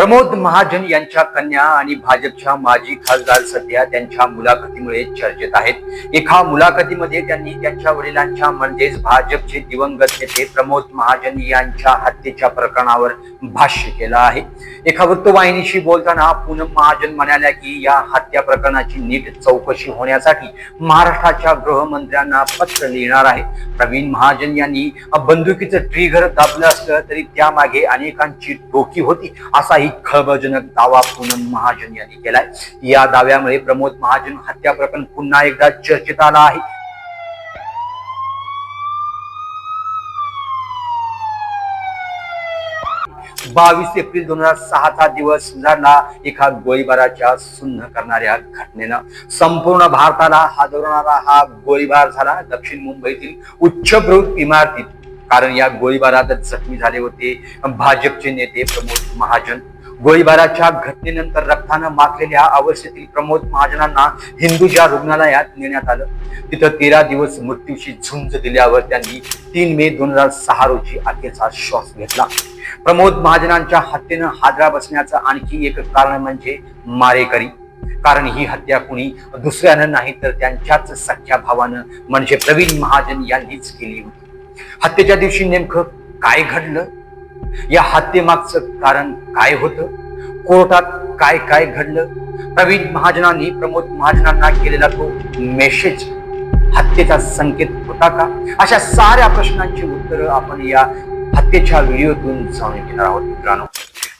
प्रमोद महाजन यांच्या कन्या आणि भाजपच्या माजी खासदार सध्या त्यांच्या मुलाखतीमुळे चर्चेत आहेत. एका मुलाखतीमध्ये त्यांनी त्यांच्या वडिलांच्या म्हणजेच भाजपचे दिवंगत नेते प्रमोद महाजन यांच्या हत्येच्या प्रकरणावर भाष्य केलं आहे. एका वृत्तवाहिनीशी बोलताना पूनम महाजन म्हणाल्या की या हत्या प्रकरणाची नीट चौकशी होण्यासाठी महाराष्ट्राच्या गृहमंत्र्यांना पत्र लिहिणार आहे. प्रवीण महाजन यांनी बंदुकीचं ट्रिगर दाबलं असलं तरी त्यामागे अनेकांची डोकी होती असाही खळबळजनक दावा पूनम महाजन यांनी केलाय. या दाव्यामुळे प्रमोद महाजन हत्या प्रकरण पुन्हा एकदा चर्चेत आला आहे. बावीस एप्रिल दोन हजार सहाचा दिवस झाला एका गोळीबाराच्या सुन्न करणाऱ्या घटनेनं. संपूर्ण भारताला हादरवणारा हा गोळीबार झाला. दक्षिण मुंबईतील उच्चभ्रू इमारतीत. कारण या गोळीबारात जखमी झाले होते भाजपचे नेते प्रमोद महाजन. गोळीबाराच्या घटनेनंतर रक्तानं माखलेल्या अवस्थेतील प्रमोद महाजनांना हिंदूच्या रुग्णालयात नेण्यात आलं. तिथं तेरा दिवस मृत्यूशी झुंज दिल्यावर त्यांनी तीन मे दोन हजार सहा रोजी अखेरचा श्वास घेतला. प्रमोद महाजनांच्या हत्येनं हादरा बसण्याचं आणखी एक कारण म्हणजे मारेकरी. कारण ही हत्या कुणी दुसऱ्यानं नाही तर त्यांच्याच सख्या भावानं म्हणजे प्रवीण महाजन यांनीच केली होती. हत्येच्या दिवशी नेमकं काय घडलं? या हत्येमागचं कारण काय होतं? कोर्टात काय काय घडलं? प्रवीण महाजनांनी प्रमोद महाजनांना केलेला तो मेसेज हत्येचा संकेत होता का? अशा साऱ्या प्रश्नांची उत्तरं आपण या हत्येच्या व्हिडिओतून जाणून घेणार आहोत मित्रांनो.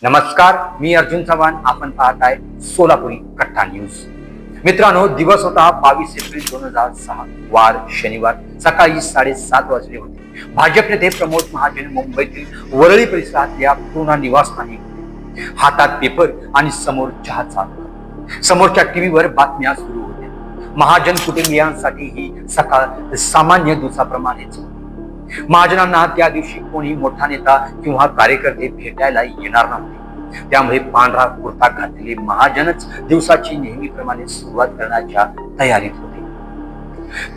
नमस्कार मी अर्जुन चव्हाण. आपण पाहत आहे सोलापुरी कट्टा न्यूज. मित्रांनो दिवस होता बावीस एप्रिल दोन हजार सहा वार शनिवार. सकाळी साडेसात वाजले होते. भाजप नेते प्रमोद महाजन मुंबईतील वरळी परिसरातल्या पूर्ण निवासस्थानी हातात पेपर आणि समोर चहाचा चालू समोरच्या टीव्हीवर बातम्या सुरू होत्या. महाजन कुटुंबियांसाठी ही सकाळ सामान्य दिवसाप्रमाणेच महाजनांना त्या दिवशी कोणी मोठा नेता किंवा कार्यकर्ते भेटायला येणार नव्हते. त्यामुळे पांढरा कुर्ता घातलेले महाजनच दिवसाची नेहमीप्रमाणे सुरुवात करण्याच्या तयारीत होते.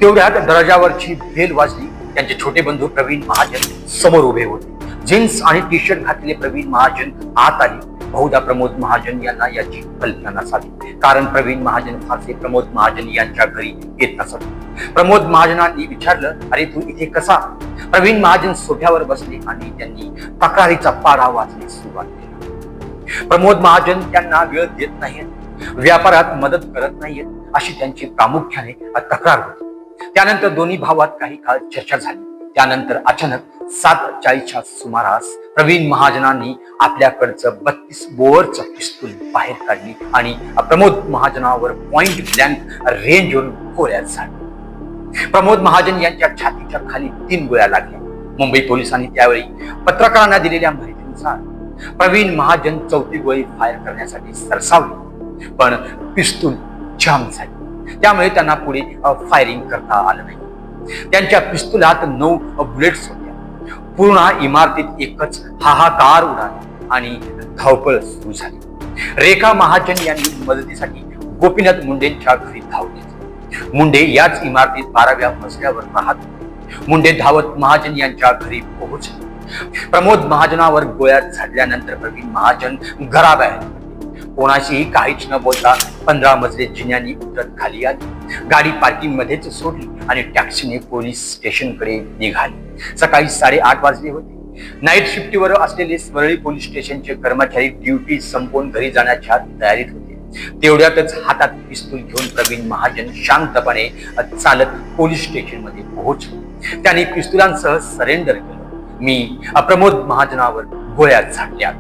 तेवढ्यात दरवाजावरची बेल वाजली. त्यांचे छोटे बंधू प्रवीण महाजन समोर उभे होते. जीन्स आणि टी शर्ट घातलेले प्रवीण महाजन आत आले. बहुधा प्रमोद महाजन यांना याची कल्पना नसावी कारण प्रवीण महाजन फारसे प्रमोद महाजन यांच्या घरी येत नसत. प्रमोद महाजनांनी विचारलं अरे तू इथे कसा? प्रवीण महाजन सोफ्यावर बसले आणि त्यांनी तक्रारीचा पाढा वाचण्यास सुरुवात केली. प्रमोद महाजन त्यांना वेळ देत नाहीत व्यापारात मदत करत नाहीयेत अशी त्यांची प्रामुख्याने तक्रार होती. त्यानंतर दोन्ही भावात काही काळ चर्चा झाली. त्यानंतर अचानक सात चाळीसच्या सुमारास प्रवीण महाजनांनी आपल्याकडचं बत्तीस बोअरचं पिस्तूल बाहेर काढली आणि प्रमोद महाजनावर पॉइंट ब्लँक रेंजवरून गोळ्या झाडल्या प्रमोद महाजन यांच्या छातीच्या खाली तीन गोळ्या लागल्या. मुंबई पोलिसांनी त्यावेळी पत्रकारांना दिलेल्या माहितीनुसार प्रवीण महाजन चौथी गोळी फायर करण्यासाठी सरसावले. पण पिस्तूल जाम झाली. त्यामुळे त्यांना पुढे फायरिंग करता आलं नाही. त्यांच्या पिस्तुलात नऊ बुलेट्स होत्या. पूर्ण इमारतीत एकच हाहाकार उडाला आणि धावपळ सुरू झाली. रेखा महाजन यांनी मदतीसाठी गोपीनाथ मुंडेंच्या घरी धाव घेतली. मुंडे याच इमारतीत बाराव्या मजल्यावर राहत मुंडे धावत महाजन यांच्या घरी पोहोचले. प्रमोद महाजनावर गोळ्या झाडल्यानंतर प्रवीण महाजन घराबाहेर आहे कोणाशीही काहीच न बोलता पंधरा मजले जिन्यानी उतरत खाली आली. गाडी पार्किंग मध्येच सोडली आणि टॅक्सीने पोलीस स्टेशनकडे निघाली. सकाळी साडेआठ वाजले होते. नाईट शिफ्टीवर असलेले स्मरळी पोलीस स्टेशनचे कर्मचारी ड्युटी संपवून घरी जाण्याच्या तयारीत होते. तेवढ्यातच हातात पिस्तूल घेऊन प्रवीण महाजन शांतपणे चालत पोलीस स्टेशनमध्ये पोहोचले. त्यांनी पिस्तुलांसह सरेंडर केले. मी प्रमोद महाजनावर गोळ्या झाडल्या.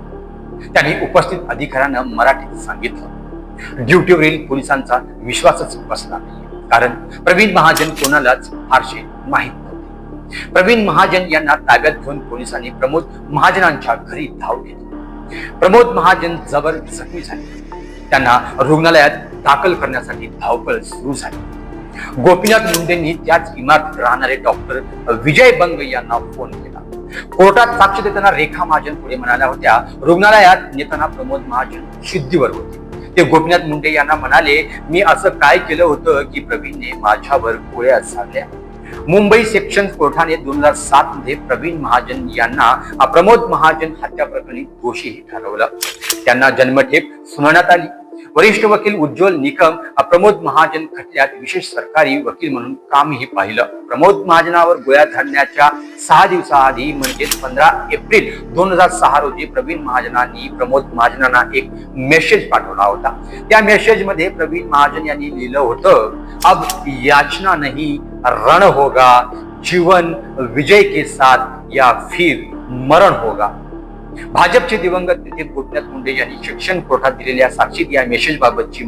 त्यांनी उपस्थित अधिकाऱ्यांना मराठीत सांगितलं. ड्युटीवरील पोलिसांचा विश्वासच बसला नाही. कारण प्रवीण महाजन कोणालाच फारसे माहीत नव्हते. प्रवीण महाजन यांना ताब्यात घेऊन पोलिसांनी प्रमोद महाजनांच्या घरी धाव घेतली. प्रमोद महाजन जबर जखमी झाले. त्यांना रुग्णालयात दाखल करण्यासाठी धावपळ सुरू झाली. गोपीनाथ मुंडेंनी त्याच इमारतीत राहणारे डॉक्टर विजय बंग यांना फोन केला. कोर्टात साक्ष देताना रेखा महाजन पुढे म्हणाल्या होत्या रुग्णालयात नेताना प्रमोद महाजन शुद्धीवर होते. ते गोपीनाथ मुंडे यांना म्हणाले मी असं काय केलं होतं की प्रवीणने माझ्यावर गोळ्या झाडल्या? मुंबई सेक्शन कोर्टाने दोन हजार सात मध्ये प्रवीण महाजन यांना प्रमोद महाजन हत्या प्रकरणी दोषीही ठरवलं. त्यांना जन्मठेप सुनावण्यात आली. वरिष्ठ वकील उज्ज्वल निकम प्रमोद महाजन खटल्यात विशेष सरकारी वकील म्हणून कामही पाहिलं. प्रमोद महाजनावर गोळ्या झाडण्याच्या सहा दिवसाआधी म्हणजेच पंधरा एप्रिल दोन हजार सहा रोजी प्रवीण महाजनांनी प्रमोद महाजनांना एक मेसेज पाठवला होता. त्या मेसेजमध्ये प्रवीण महाजन यांनी लिहिलं होतं अब याचना नाही रण होगा जीवन विजय के साथ या फिर मरण होगा. भाजपचे दिवंगत नेते गोपीनाथ मुंडे यांनी शिक्षण कोर्टात दिलेल्या साक्षीत या मेसेज बाबतची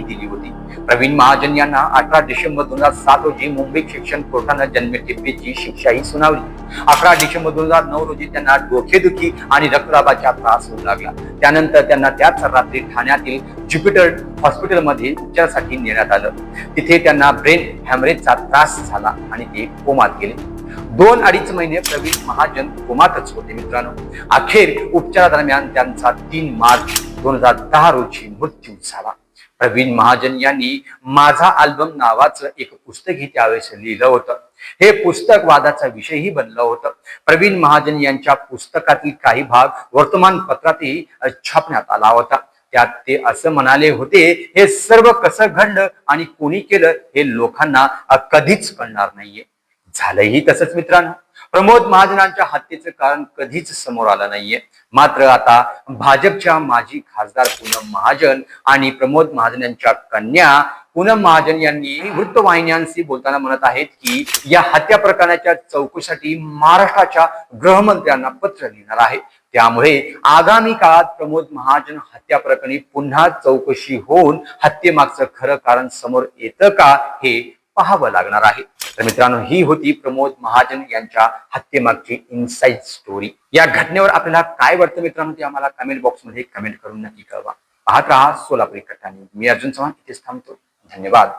दिली होती. प्रवीण महाजन यांना अठरा डिसेंबर दोन हजार सात रोजी मुंबई शिक्षण कोर्टानं जन्मठेपेची शिक्षाही सुनावली. अकरा डिसेंबर दोन हजार नऊ रोजी त्यांना डोकेदुखी आणि रक्तदाबाचा त्रास होऊ लागला. त्यानंतर त्यांना त्याच रात्री ठाण्यातील ज्युपिटर हॉस्पिटलमध्ये उपचारासाठी नेण्यात आलं. तिथे त्यांना ब्रेन हॅमरेजचा त्रास झाला आणि ते कोमात गेले. दोन अडीच महिने प्रवीण महाजन कोमातच होते मित्रांनो. अखेर उपचारादरम्यान त्यांचा तीन मार्च दोन हजार दहा रोजी मृत्यू झाला. प्रवीण महाजन यांनी माझा अल्बम नावाचं एक पुस्तकही त्यावेळेस लिहिलं होतं. हे पुस्तक वादाचा विषयही बनलं होतं. प्रवीण महाजन यांच्या पुस्तकातील काही भाग वर्तमानपत्रातही छापण्यात आला होता. त्यात ते असं म्हणाले होते हे सर्व कसं घडलं आणि कोणी केलं हे लोकांना कधीच कळणार नाहीये. झालंही तसंच मित्रांनो. प्रमोद महाजनांच्या हत्येचं कारण कधीच समोर आलं नाहीये. मात्र आता भाजपच्या माजी खासदार पूनम महाजन आणि प्रमोद महाजन यांच्या कन्या पूनम महाजन यांनी वृत्तवाहिन्यांशी बोलताना म्हणत आहेत की या हत्या प्रकरणाच्या चौकशीसाठी महाराष्ट्राच्या गृहमंत्र्यांना पत्र लिहिणार आहे. त्यामुळे आगामी काळात प्रमोद महाजन हत्या प्रकरणी पुन्हा चौकशी होऊन हत्येमागचं खरं कारण समोर येतं का हे पाहावं लागणार आहे. तर मित्रांनो ही होती प्रमोद महाजन यांच्या हत्येमागची इनसाइड स्टोरी या घटनेवर आपल्याला काय वाटतं मित्रांनो ते आम्हाला कमेंट बॉक्समध्ये कमेंट करून नक्की कळवा. पाहत राहा सोलापुरी कट्टाने मी अर्जुन चव्हाण इथेच थांबतो. धन्यवाद.